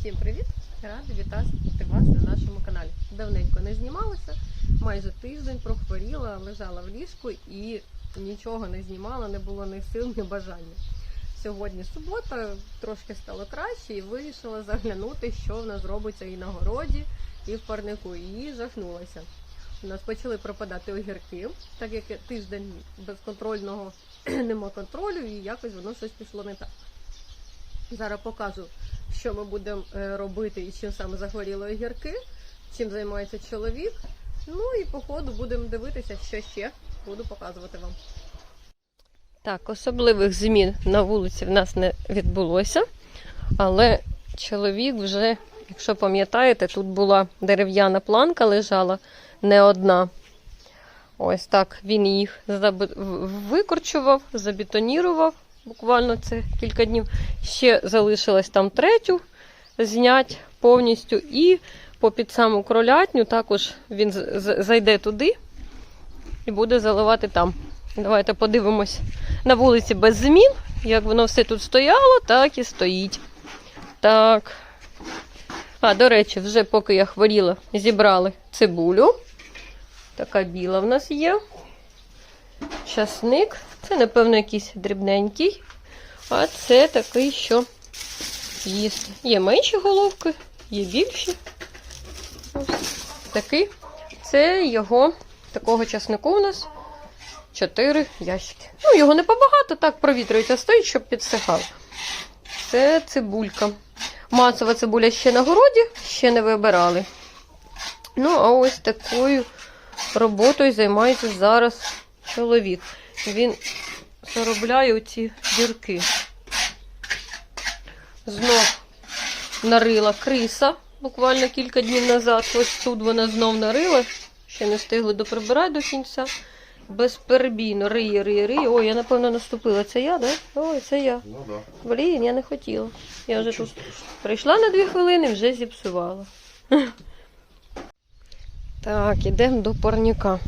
Всім привіт! Рада вітати вас на нашому каналі. Давненько не знімалася, майже тиждень прохворіла, лежала в ліжку і нічого не знімала, не було ні сил, ні бажання. Сьогодні субота, трошки стало краще і вирішила заглянути, що в нас робиться і на городі, і в парнику. І жахнулася. У нас почали пропадати огірки, так як тиждень безконтрольного нема контролю, і якось воно щось пішло не так. Зараз покажу, що ми будемо е, робити і чим саме захворіли огірки, чим займається чоловік. Ну і по ходу будемо дивитися, що ще буду показувати вам. Так, особливих змін на вулиці в нас не відбулося, але чоловік вже, якщо пам'ятаєте, тут була дерев'яна планка лежала не одна. Ось так він їх викорчував, забетонірував. Буквально це кілька днів. Ще залишилось там третю знять повністю. І попід саму кролятню також він зайде туди і буде заливати там. Давайте подивимось на вулиці без змін. Як воно все тут стояло, так і стоїть. Так. А, до речі, вже поки я хворіла, зібрали цибулю. Така біла в нас є. Часник. Це, напевно, якийсь дрібненький. А це такий, що їсти. Є менші головки, є більші. Ось такий. Це його такого часнику у нас 4 ящики. Ну, його не побагато, так провітрюється, стоїть, щоб підсихав. Це цибулька. Масова цибуля ще на городі, ще не вибирали. Ну, а ось такою роботою займається зараз чоловік. Він заробляє оці дірки. Знов нарила криса буквально кілька днів назад. Ось тут вона знов нарила. Ще не встигли доприбирати до кінця. Безперебійно риє, риє, риє. Ой, я напевно наступила. Це я. Да? Ой, це я. Ну да. Блін, я не хотіла. Я вже тут прийшла на дві хвилини, вже зіпсувала. Так, ідемо до парніка.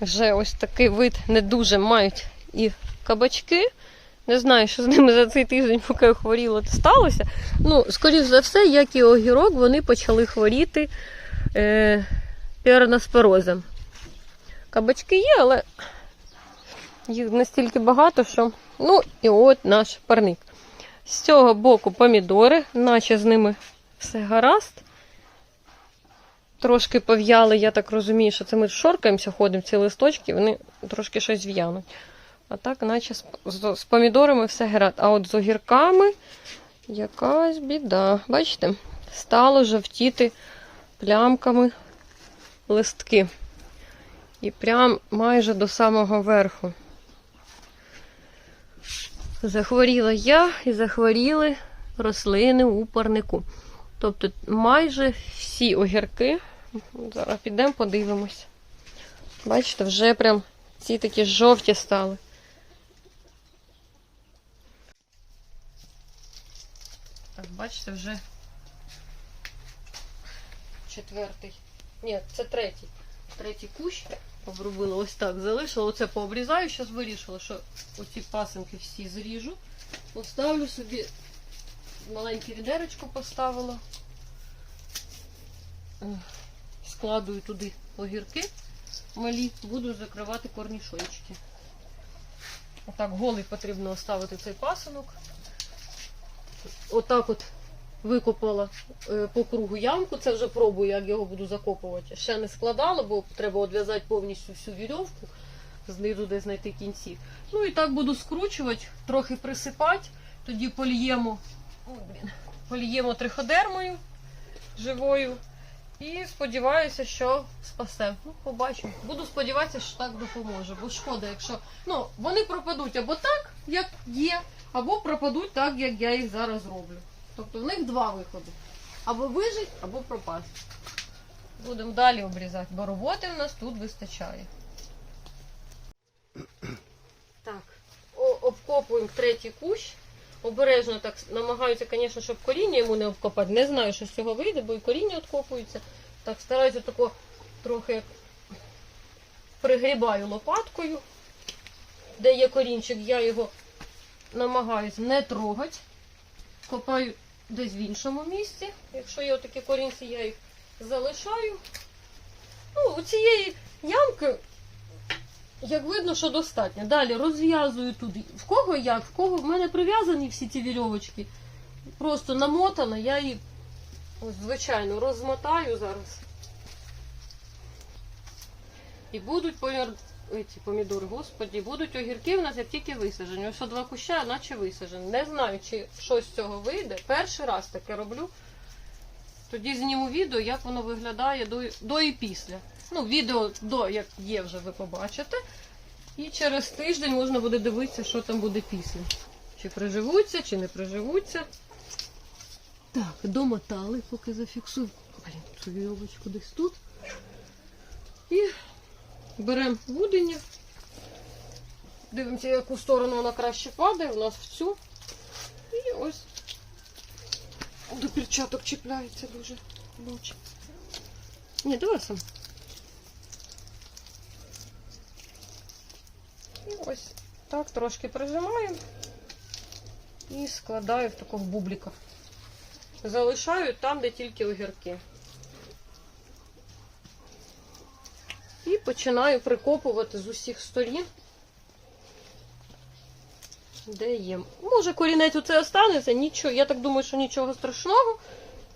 Вже ось такий вид не дуже мають і кабачки. Не знаю, що з ними за цей тиждень, поки я хворіла, сталося. Ну, скоріш за все, як і огірок, вони почали хворіти е, піроноспорозом. Кабачки є, але їх настільки багато, що. Ну, і от наш парник. З цього боку помідори, наче з ними все гаразд. Трошки пов'яли, я так розумію, що це ми шоркаємося, ходимо ці листочки, вони трошки щось в'януть. А так, наче з, помідорами все гаразд. А от з огірками якась біда. Бачите? Стало жовтіти плямками листки. І прям майже до самого верху. Захворіла я і захворіли рослини у парнику. Тобто майже всі огірки. Зараз підемо подивимось. Бачите, вже прям ці такі жовті стали. Так, бачите, вже четвертий. Ні, це третій. Третій кущ обробила ось так, залишила. Оце пообрізаю, зараз вирішила, що оці пасинки всі зріжу. Поставлю собі маленьке відеречко поставила. Е, Складую туди огірки малі, буду закривати корнішончики. Отак голий потрібно оставити цей пасинок. Отак от викопала е, по кругу ямку. Це вже пробую, як його буду закопувати. Ще не складала, бо треба відв'язати повністю всю вірьовку, знизу де знайти кінці. Ну і так буду скручувати, трохи присипати, тоді поліємо, о, блін, поліємо триходермою живою. І сподіваюся, що спасе. Ну, побачимо. Буду сподіватися, що так допоможе. Бо шкода, якщо ну, вони пропадуть або так, як є, або пропадуть так, як я їх зараз роблю. Тобто в них два виходи. Або вижить, або пропасть. Будемо далі обрізати, бо роботи в нас тут вистачає. Так, обкопуємо третій кущ. Обережно так намагаюся, звісно, щоб коріння йому не обкопати. Не знаю, що з цього вийде, бо і коріння відкопується. Так стараюся тако трохи пригрібаю лопаткою, де є корінчик, я його намагаюся не трогати. Копаю десь в іншому місці. Якщо є такі корінці, я їх залишаю. Ну, у цієї ямки, як видно, що достатньо. Далі розв'язую туди. В кого як, в кого в мене прив'язані всі ці вірьовочки. Просто намотано, я її, ось, звичайно, розмотаю зараз. І будуть помір... ці помідори, господі, будуть огірки в нас як тільки висаджені. Ось два куща, наче висаджені. Не знаю, чи щось з цього вийде. Перший раз таке роблю. Тоді зніму відео, як воно виглядає до, до і після. Ну, відео до, як є вже, ви побачите. І через тиждень можна буде дивитися, що там буде після. Чи приживуться, чи не приживуться. Так, домотали, поки зафіксую. Блін, цю вірьовочку десь тут. І беремо гудення. Дивимося, яку сторону вона краще падає. У нас в цю. І ось до перчаток чіпляється дуже. Ні, давай сам. Ось так трошки прижимаю і складаю в такого бубліка. Залишаю там, де тільки огірки. І починаю прикопувати з усіх сторін, де є. Може, корінець у це останеться, нічого. Я так думаю, що нічого страшного.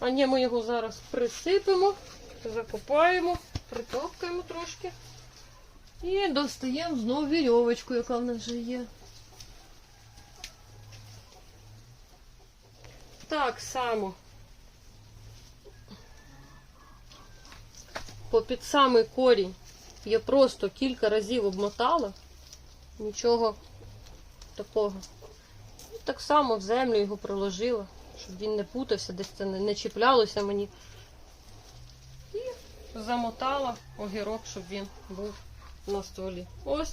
А ні, ми його зараз присипемо, закопаємо, притопкаємо трошки. І достаємо знову вірьовочку, яка в нас вже є. Так само. Попід самий корінь я просто кілька разів обмотала. Нічого такого. І так само в землю його проложила, щоб він не путався, десь це не, чіплялося мені. І замотала огірок, щоб він був на столі. Ось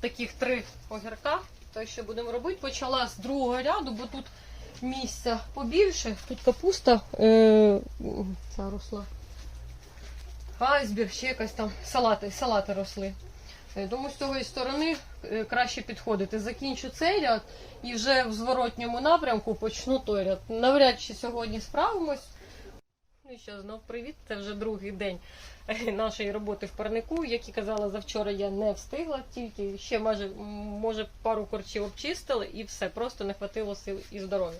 таких три огірка. То що будемо робити. Почала з другого ряду, бо тут місця побільше. Тут капуста е, ця росла. Айсберг, ще якась там салати, салати росли. Е, Думаю, з цієї сторони е, краще підходити. Закінчу цей ряд і вже в зворотньому напрямку почну той ряд. Навряд чи сьогодні справимось. Ну і що, знов привіт. Це вже другий день е, нашої роботи в парнику. Як і казала завчора, я не встигла, тільки ще може, м, може пару корчів обчистили і все, просто не хватило сил і здоров'я.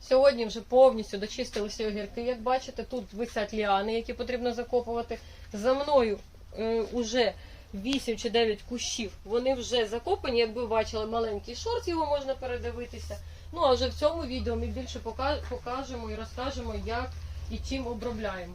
Сьогодні вже повністю дочистилися огірки. Як бачите, тут висять ліани, які потрібно закопувати. За мною е, уже 8 чи 9 кущів. Вони вже закопані. Якби бачили маленький шорт, його можна передивитися. Ну а вже в цьому відео ми більше покажемо і розкажемо, як і чим обробляємо.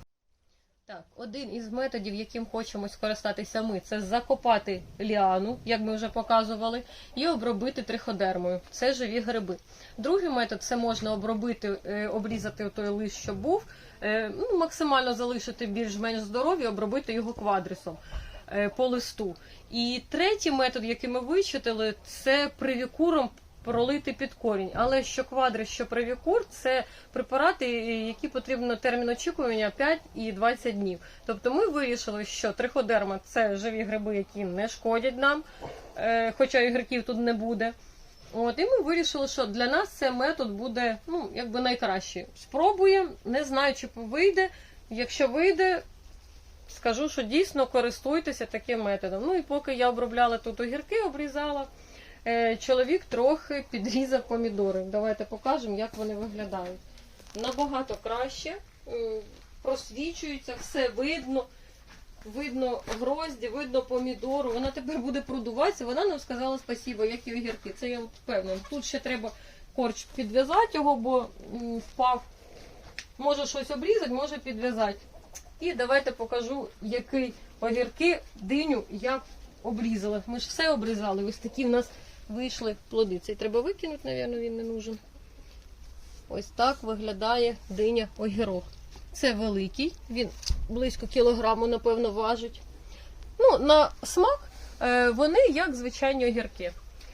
Так, один із методів, яким хочемо скористатися ми, це закопати ліану, як ми вже показували, і обробити триходермою. Це живі гриби. Другий метод це можна обробити, е, обрізати той лист, що був, е, ну, максимально залишити більш-менш здорові, обробити його квадрисом е, по листу. І третій метод, який ми вичитали, це привікуром пролити під корінь. Але що квадрис, що привікур, це препарати, е, які потрібно термін очікування 5 і 20 днів. Тобто ми вирішили, що триходерма це живі гриби, які не шкодять нам, е, хоча ігроків тут не буде. От, і ми вирішили, що для нас цей метод буде ну, якби найкращий. Спробуємо, не знаю, чи вийде. Якщо вийде, скажу, що дійсно користуйтеся таким методом. Ну і поки я обробляла тут огірки, обрізала, чоловік трохи підрізав помідори. Давайте покажемо, як вони виглядають. Набагато краще, просвічується, все видно. Видно грозді, видно помідору. Вона тепер буде продуватися. Вона нам сказала спасибо, як і огірки. Це я впевнена. Тут ще треба корч підв'язати його, бо впав. Може щось обрізати, може підв'язати. І давайте покажу, який огірки, диню я обрізала. Ми ж все обрізали. Ось такі в нас вийшли плоди. Цей треба викинути, мабуть, він не нужен. Ось так виглядає диня огірок. Це великий, він близько кілограму, напевно, важить. Ну, на смак е, вони як звичайні огірки.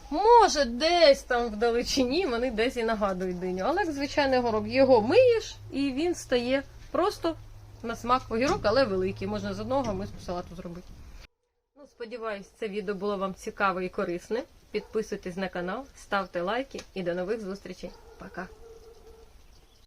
Може, десь там вдалечині вони десь і нагадують диню, але як звичайний огірок. Його миєш і він стає просто на смак огірок, але великий. Можна з одного миску салату зробити. Ну, сподіваюсь, це відео було вам цікаве і корисне. Підписуйтесь на канал, ставте лайки і до нових зустрічей. Пока!